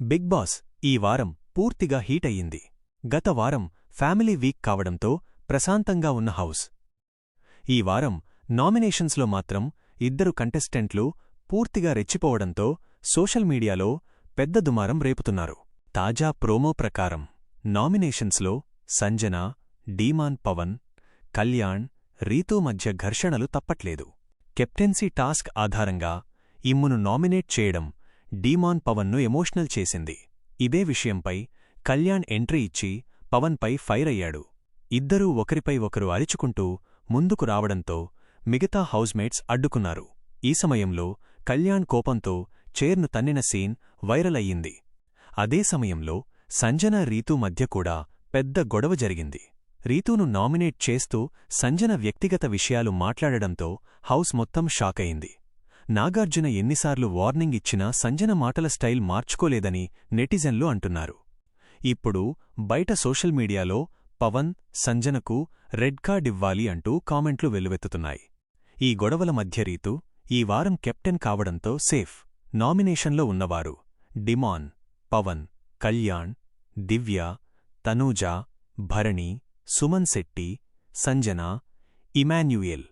Big boss ఈ వారం పూర్తిగా హీట్ అయ్యింది. గత వారం ఫ్యామిలీ వీక్ కావడంతో ప్రశాంతంగా ఉన్న హౌస్. ఈ వారం నామినేషన్స్లో మాత్రం ఇద్దరు కంటెస్టెంట్లు పూర్తిగా రెచ్చిపోవడంతో సోషల్ మీడియాలో పెద్ద దుమారం రేపుతున్నారు. తాజా ప్రోమో ప్రకారం నామినేషన్స్లో సంజన డీమాన్ పవన్ కళ్యాణ్ రీతూ మధ్య ఘర్షణలు తప్పట్లేదు. కెప్టెన్సీ టాస్క్ ఆధారంగా ఇమ్మును నామినేట్ చేయడం డీమాన్ పవన్ను ఎమోషనల్ చేసింది. ఇదే విషయంపై కళ్యాణ్ ఎంట్రీ ఇచ్చి పవన్పై ఫైర్ అయ్యాడు. ఇద్దరూ ఒకరిపై ఒకరు అరుచుకుంటూ ముందుకు రావడంతో మిగతా హౌస్మేట్స్ అడ్డుకున్నారు. ఈ సమయంలో కళ్యాణ్ కోపంతో చైర్ను తన్నిన సీన్ వైరల్ అయ్యింది. అదే సమయంలో సంజన రీతూ మధ్య కూడా పెద్ద గొడవ జరిగింది. రీతూను నామినేట్ చేస్తూ సంజన వ్యక్తిగత విషయాలు మాట్లాడడంతో హౌస్ మొత్తం షాకయింది. నాగార్జున ఎన్నిసార్లు వార్నింగ్ ఇచ్చినా సంజన మాటల స్టైల్ మార్చుకోలేదని నెటిజన్లు అంటున్నారు. ఇప్పుడు బయట సోషల్ మీడియాలో పవన్ సంజనకు రెడ్ కార్డ్ ఇవ్వాలి అంటూ కామెంట్లు వెల్లువెత్తుతున్నాయి ఈ గొడవల మధ్య రీతు ఈ వారం కెప్టెన్ కావడంతో సేఫ్ నామినేషన్లో ఉన్నవారు డిమాన్ పవన్ కళ్యాణ్ దివ్య తనూజ భరణి సుమన్ శెట్టి సంజన ఇమాన్యుయెల్.